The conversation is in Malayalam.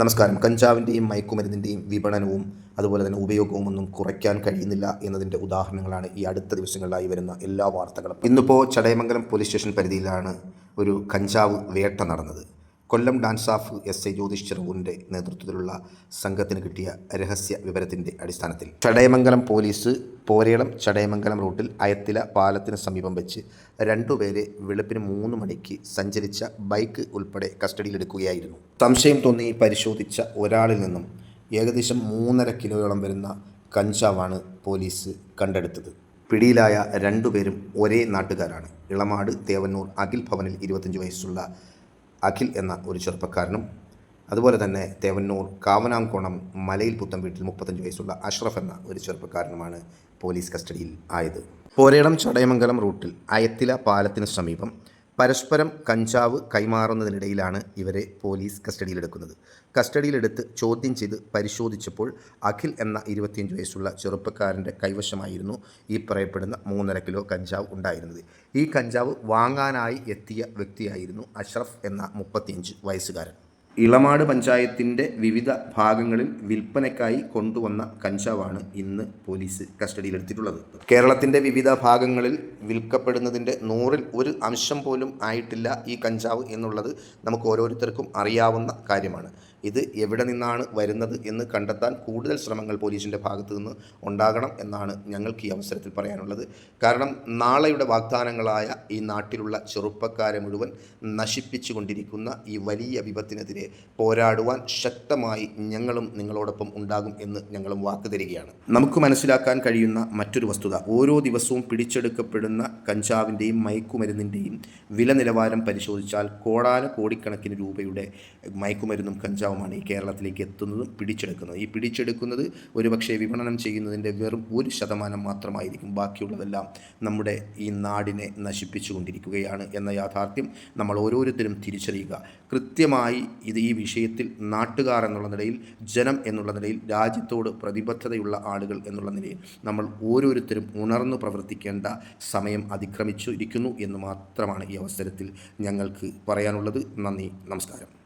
നമസ്കാരം. കഞ്ചാവിന്റെയും മയക്കുമരുന്നിന്റെയും വിപണനവും അതുപോലെ തന്നെ ഉപയോഗവും ഒന്നും കുറയ്ക്കാൻ കഴിയുന്നില്ല എന്നതിന്റെ ഉദാഹരണങ്ങളാണ് ഈ അടുത്ത ദിവസങ്ങളിലായി വരുന്ന എല്ലാ വാർത്തകളും. ഇന്നിപ്പോൾ ചടയമംഗലം പോലീസ് സ്റ്റേഷൻ പരിധിയിലാണ് ഒരു കഞ്ചാവ് വേട്ട നടന്നത്. Kollam DANSAF S I Jyothish ചെറുവിന്റെ നേതൃത്വത്തിലുള്ള സംഘത്തിന് കിട്ടിയ രഹസ്യ വിവരത്തിന്റെ അടിസ്ഥാനത്തിൽ ചടയമംഗലം പോലീസ് പോരേളം ചടയമംഗലം റൂട്ടിൽ അയത്തില പാലത്തിന് സമീപം വെച്ച് രണ്ടുപേരെ വെളുപ്പിന് മൂന്ന് മണിക്ക് സഞ്ചരിച്ച ബൈക്ക് ഉൾപ്പെടെ കസ്റ്റഡിയിലെടുക്കുകയായിരുന്നു. സംശയം തോന്നി പരിശോധിച്ച ഒരാളിൽ നിന്നും ഏകദേശം മൂന്നര കിലോയോളം വരുന്ന കഞ്ചാവാണ് പോലീസ് കണ്ടെടുത്തത്. പിടിയിലായ രണ്ടുപേരും ഒരേ നാട്ടുകാരാണ്. ഇളമാട് തേവന്നൂർ അഖിൽ ഭവനിൽ ഇരുപത്തഞ്ച് വയസ്സുള്ള അഖിൽ എന്ന ഒരു ചെറുപ്പക്കാരനും അതുപോലെ തന്നെ തേവന്നൂർ കാവനാംകോണം മലയിൽ പുത്തം വീട്ടിൽ മുപ്പത്തഞ്ച് വയസ്സുള്ള അഷ്റഫ് എന്ന ഒരു ചെറുപ്പക്കാരനുമാണ് പോലീസ് കസ്റ്റഡിയിൽ ആയത്. പോരേടം ചടയമംഗലം റൂട്ടിൽ അയത്തില പാലത്തിന് സമീപം പരസ്പരം കഞ്ചാവ് കൈമാറുന്നതിനിടയിലാണ് ഇവരെ പോലീസ് കസ്റ്റഡിയിലെടുക്കുന്നത്. കസ്റ്റഡിയിലെടുത്ത് ചോദ്യം ചെയ്ത് പരിശോധിച്ചപ്പോൾ അഖിൽ എന്ന ഇരുപത്തിയഞ്ച് വയസ്സുള്ള ചെറുപ്പക്കാരന്റെ കൈവശമായിരുന്നു ഈ പറയപ്പെടുന്ന മൂന്നര കിലോ കഞ്ചാവ് ഉണ്ടായിരുന്നത്. ഈ കഞ്ചാവ് വാങ്ങാനായി എത്തിയ വ്യക്തിയായിരുന്നു അഷ്റഫ് എന്ന മുപ്പത്തിയഞ്ച് വയസ്സുകാരൻ. ഇളമാട് പഞ്ചായത്തിന്റെ വിവിധ ഭാഗങ്ങളിൽ വിൽപ്പനയ്ക്കായി കൊണ്ടുവന്ന കഞ്ചാവാണ് ഇന്ന് പോലീസ് കസ്റ്റഡിയിലെടുത്തിട്ടുള്ളത്. കേരളത്തിന്റെ വിവിധ ഭാഗങ്ങളിൽ വിൽക്കപ്പെടുന്നതിന്റെ നൂറിൽ ഒരു അംശം പോലും ആയിട്ടില്ല ഈ കഞ്ചാവ് എന്നുള്ളത് നമുക്ക് ഓരോരുത്തർക്കും അറിയാവുന്ന കാര്യമാണ്. ഇത് എവിടെ നിന്നാണ് വരുന്നത് എന്ന് കണ്ടെത്താൻ കൂടുതൽ ശ്രമങ്ങൾ പോലീസിന്റെ ഭാഗത്തു നിന്ന് ഉണ്ടാകണം എന്നാണ് ഞങ്ങൾക്ക് ഈ അവസരത്തിൽ പറയാനുള്ളത്. കാരണം നാളെയുടെ വാഗ്ദാനങ്ങളായ ഈ നാട്ടിലുള്ള ചെറുപ്പക്കാരെ മുഴുവൻ നശിപ്പിച്ചുകൊണ്ടിരിക്കുന്ന ഈ വലിയ വിപത്തിനെതിരെ പോരാടുവാൻ ശക്തമായി ഞങ്ങളും നിങ്ങളോടൊപ്പം ഉണ്ടാകും എന്ന് ഞങ്ങളും വാക്ക് തരികയാണ്. നമുക്ക് മനസ്സിലാക്കാൻ കഴിയുന്ന മറ്റൊരു വസ്തുത ഓരോ ദിവസവും പിടിച്ചെടുക്കപ്പെടുന്ന കഞ്ചാവിന്റെയും മയക്കുമരുന്നിന്റെയും വില നിലവാരം പരിശോധിച്ചാൽ കോടാന കോടിക്കണക്കിന് രൂപയുടെ മയക്കുമരുന്നും കഞ്ചാവുമാണ് ഈ കേരളത്തിലേക്ക് എത്തുന്നതും പിടിച്ചെടുക്കുന്നതും. ഈ പിടിച്ചെടുക്കുന്നത് ഒരുപക്ഷെ വിപണനം ചെയ്യുന്നതിന്റെ വെറും ഒരു ശതമാനം മാത്രമായിരിക്കും. ബാക്കിയുള്ളതെല്ലാം നമ്മുടെ ഈ നാടിനെ നശിപ്പിച്ചു കൊണ്ടിരിക്കുകയാണ് എന്ന യാഥാർത്ഥ്യം നമ്മൾ ഓരോരുത്തരും തിരിച്ചറിയുക. കൃത്യമായി ഇത് ഈ വിഷയത്തിൽ നാട്ടുകാർ എന്നുള്ള നിലയിൽ ജനം എന്നുള്ള നിലയിൽ രാജ്യത്തോട് പ്രതിബദ്ധതയുള്ള ആളുകൾ എന്നുള്ള നിലയിൽ നമ്മൾ ഓരോരുത്തരും ഉണർന്നു പ്രവർത്തിക്കേണ്ട സമയം അതിക്രമിച്ചു ഇരിക്കുന്നു എന്ന് മാത്രമാണ് ഈ അവസരത്തിൽ ഞങ്ങൾക്ക് പറയാനുള്ളത്. നന്ദി നമസ്കാരം.